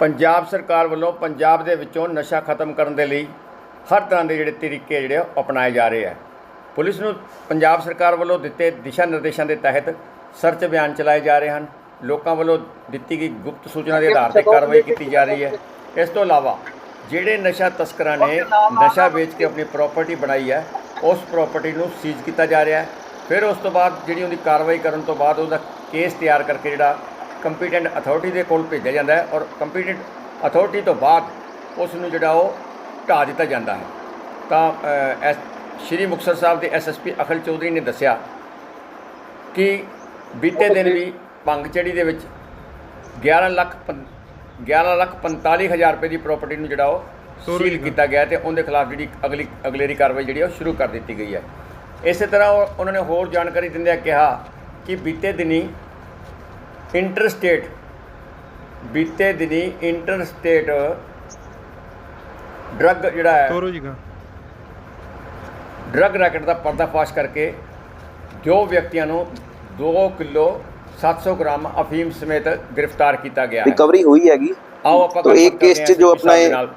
ਪੰਜਾਬ ਸਰਕਾਰ ਵੱਲੋਂ ਪੰਜਾਬ ਦੇ ਵਿੱਚੋਂ ਨਸ਼ਾ ਖਤਮ ਕਰਨ ਦੇ ਲਈ ਹਰ ਤਰ੍ਹਾਂ ਦੇ ਜਿਹੜੇ ਤਰੀਕੇ ਜਿਹੜੇ ਉਹ ਅਪਣਾਏ ਜਾ ਰਹੇ ਆ। ਪੁਲਿਸ ਨੂੰ ਪੰਜਾਬ ਸਰਕਾਰ ਵੱਲੋਂ ਦਿੱਤੇ ਦਿਸ਼ਾ ਨਿਰਦੇਸ਼ਾਂ ਦੇ ਤਹਿਤ ਸਰਚ ਅਭਿਆਨ ਚਲਾਏ ਜਾ ਰਹੇ ਹਨ। ਲੋਕਾਂ ਵੱਲੋਂ ਦਿੱਤੀ ਗਈ ਗੁਪਤ ਸੂਚਨਾ ਦੇ ਆਧਾਰ ਤੇ ਕਾਰਵਾਈ ਕੀਤੀ ਜਾ ਰਹੀ ਹੈ। ਇਸ ਤੋਂ ਇਲਾਵਾ ਜਿਹੜੇ ਨਸ਼ਾ ਤਸਕਰਾਂ ਨੇ ਨਸ਼ਾ ਵੇਚ ਕੇ ਆਪਣੀ ਪ੍ਰਾਪਰਟੀ ਬਣਾਈ ਹੈ, ਉਸ ਪ੍ਰਾਪਰਟੀ ਨੂੰ ਸੀਜ਼ ਕੀਤਾ ਜਾ ਰਿਹਾ ਹੈ। ਫਿਰ ਉਸ ਤੋਂ ਬਾਅਦ ਜਿਹੜੀ ਉਹਦੀ ਕਾਰਵਾਈ ਕਰਨ ਤੋਂ ਬਾਅਦ ਉਹਦਾ ਕੇਸ ਤਿਆਰ ਕਰਕੇ ਜਿਹੜਾ ਕੰਪੀਟੈਂਟ ਅਥਾਰਟੀ ਦੇ ਕੋਲ ਭੇਜਿਆ ਜਾਂਦਾ ਹੈ ਔਰ ਕੰਪੀਟੈਂਟ ਅਥਾਰਟੀ ਤੋਂ ਬਾਅਦ ਉਸ ਨੂੰ ਜਿਹੜਾ ਉਹ ਢਾਹ ਦਿੱਤਾ ਜਾਂਦਾ ਹੈ। ਤਾਂ ਐਸ ਸ਼੍ਰੀ ਮੁਕਤਸਰ ਸਾਹਿਬ ਦੇ ਐਸਐਸਪੀ ਅਖਲ ਚੌਧਰੀ ਨੇ ਦੱਸਿਆ ਕਿ ਬੀਤੇ ਦਿਨ ਵੀ ਭੰਗਚੜੀ ਦੇ ਵਿੱਚ 11 ਲੱਖ ਪੰ- 11 ਲੱਖ 45 ਹਜ਼ਾਰ ਰੁਪਏ ਦੀ ਪ੍ਰਾਪਰਟੀ ਨੂੰ ਜਿਹੜਾ ਉਹ ਸੀਲ ਕੀਤਾ। ਗਿਆ ਤੇ ਉਹਦੇ ਖਿਲਾਫ ਜਿਹੜੀ ਅਗਲੀ ਅਗਲੇਰੀ ਕਾਰਵਾਈ ਜਿਹੜੀ ਉਹ ਸ਼ੁਰੂ ਕਰ ਦਿੱਤੀ ਗਈ ਹੈ। ਇਸੇ ਤਰ੍ਹਾਂ ਉਹ- ਉਹਨਾਂ ਨੇ ਹੋਰ ਜਾਣਕਾਰੀ ਦਿੰਦਿਆਂ ਕਿਹਾ ਕਿ ਬੀਤੇ ਦਿਨੀ ਇੰਟਰ ਸਟੇਟ ਬੀਤੇ ਦਿਨੀ ਇੰਟਰ ਸਟੇਟ ਡਰੱਗ ਜਿਹੜਾ ਹੈ ਤੋਰੋ ਜੀ ਗਾ ਡਰੱਗ ਰੈਕਟ ਦਾ ਪਰਦਾਫਾਸ਼ ਕਰਕੇ ਦੋ ਵਿਅਕਤੀਆਂ ਨੂੰ 2 ਕਿਲੋ 700 ਗ੍ਰਾਮ ਅਫੀਮ ਸਮੇਤ ਗ੍ਰਿਫਤਾਰ ਕੀਤਾ ਗਿਆ ਹੈ रिकवरी हुई हैगी ਆਓ ਆਪਾਂ तो ਗੱਲਬਾਤ एक केस ਕਰਦੇ ਹਾਂ ਚ ਜੋ SP ਸਾਹਿਬ ਦੇ अपना ਨਾਲ।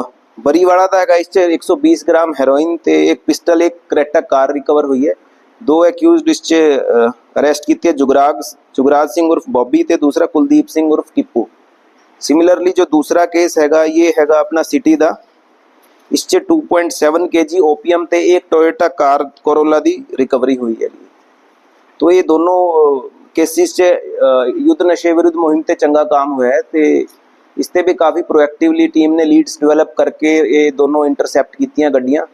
ਅ, ਬਰੀਵਾੜਾ ਦਾ ਹੈਗਾ ਇਸ ਚ 120 ਗ੍ਰਾਮ ਹੈਰੋਇਨ ਤੇ ਇੱਕ ਪਿਸਟਲ ਇੱਕ ਕਰੈਟਾ ਕਾਰ ਰਿਕਵਰ ਹੋਈ ਹੈ ਦੋ ਅਕਿਊਜ਼ਡ ਇਸ ਚ ਅਰੈਸਟ ਕੀਤੀ ਹੈ, ਜੁਗਰਾਜ ਜੁਗਰਾਜ ਸਿੰਘ ਉਰਫ ਬੌਬੀ ਤੇ ਦੂਸਰਾ ਕੁਲਦੀਪ ਸਿੰਘ ਉਰਫ ਟਿੱਪੂ ਸਿਮਿਲਰਲੀ ਜੋ ਦੂਸਰਾ ਕੇਸ ਹੈਗਾ ਇਹ ਹੈਗਾ ਆਪਣਾ ਸਿਟੀ ਦਾ। ਇਸ ਚ 2.7 kg ਓਪੀਅਮ ਤੇ ਇੱਕ ਟੋਇਟਾ ਕਾਰ ਕੋਰੋਲਾ ਦੀ ਰਿਕਵਰੀ ਹੋਈ ਹੈ ਤੋ ਇਹ ਦੋਨੋਂ ਕੇਸਿਸ 'ਚ ਯੁੱਧ ਨਸ਼ੇ ਵਿਰੁੱਧ ਮੁਹਿੰਮ ਤੇ ਚੰਗਾ ਕੰਮ ਹੋਇਆ ਹੈ ਤੇ ਇਸ ਤੇ ਵੀ ਕਾਫੀ ਪ੍ਰੋਐਕਟਿਵਲੀ ਟੀਮ ਨੇ ਲੀਡਸ ਡਿਵੈਲਪ ਕਰਕੇ ਇਹ ਦੋਨੋਂ ਇੰਟਰਸੈਪਟ ਕੀਤੀਆਂ ਗੱਡੀਆਂ।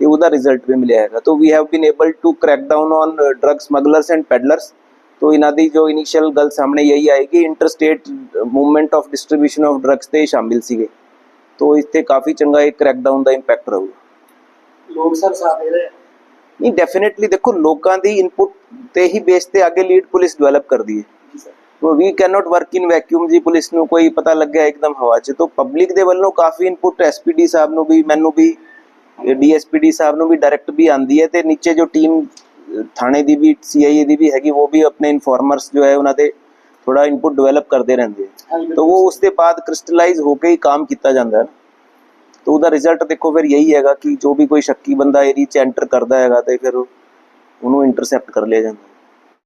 ਤੇ ਉਹਦਾ ਰਿਜ਼ਲਟ ਵੀ ਮਿਲਿਆ ਹੈਗਾ। ਤੋ we have been able to crack down on drug smugglers and peddlers तो ਦੀ ਜੋ ਇਨੀਸ਼ੀਅਲ ਗੱਲ ਸਾਹਮਣੇ ਯਹੀ ਆਈ ਕਿ interstate movement of distribution of drugs ਤੇ ਸ਼ਾਮਿਲ ਸੀਗੇ। ਤੋ ਇੱਥੇ ਕਾਫੀ ਚੰਗਾ ਇੱਕ ਕ੍ਰੈਕ ਡਾਊਨ ਦਾ ਇੰਪੈਕਟ ਰਹੂਗਾ। ਲੋਕ ਸਰ ਸਾਥ ਦੇ ਰਹੇ। ਨਹੀਂ ਡੈਫੀਨਿਟਲੀ ਦੇਖੋ ਲੋਕਾਂ ਦੀ ਇਨਪੁਟ ਤੇ ਹੀ ਬੇਸ ਤੇ ਅੱਗੇ ਲੀਡ ਪੁਲਿਸ ਡਿਵੈਲਪ ਕਰਦੀ ਹੈ। ਤੋ we can not work in vacuum ਜੀ ਪੁਲਿਸ ਨੂੰ ਕੋਈ ਪਤਾ ਲੱਗਿਆ ਇੱਕਦਮ ਹਵਾ 'ਚ। ਤੋਂ ਪਬਲਿਕ ਦੇ ਵੱਲੋਂ ਕਾਫੀ ਇਨਪੁਟ ਐਸਪੀਡੀ ਸਾਹਿਬ ਨੂੰ ਵੀ ਮੈਨੂੰ ਵੀ ਡੀਐਸਪੀਡੀ ਸਾਹਿਬ ਨੂੰ ਵੀ ਡਾਇਰੈਕਟ ਵੀ ਆਂਦੀ ਹੈ ਤੇ ਨੀਚੇ ਜੋ ਟੀਮ ਥਾਣੇ ਦੀ ਵੀ ਸੀਆਈਏ ਦੀ ਵੀ ਹੈਗੀ ਉਹ ਵੀ ਆਪਣੇ ਇਨਫਾਰਮਰਸ ਜੋ ਹੈ ਉਹਨਾਂ ਦੇ ਥੋੜਾ ਇਨਪੁਟ ਡਿਵੈਲਪ ਕਰਦੇ ਰਹਿੰਦੇ ਹੈ ਤਾਂ ਉਹ ਉਸ ਦੇ ਬਾਅਦ ਕ੍ਰਿਸਟਲਾਈਜ਼ ਹੋ ਕੇ ਹੀ ਕੰਮ ਕੀਤਾ ਜਾਂਦਾ ਹੈ। ਤਾਂ ਉਹਦਾ ਰਿਜ਼ਲਟ ਦੇਖੋ ਫਿਰ ਇਹੀ ਹੈਗਾ ਕਿ ਜੋ ਵੀ ਕੋਈ ਸ਼ੱਕੀ ਬੰਦਾ ਏਰੀਆ ਚ ਐਂਟਰ ਕਰਦਾ ਹੈਗਾ ਤੇ ਫਿਰ ਉਹਨੂੰ ਇੰਟਰਸੈਪਟ ਕਰ ਲਿਆ ਜਾਂਦਾ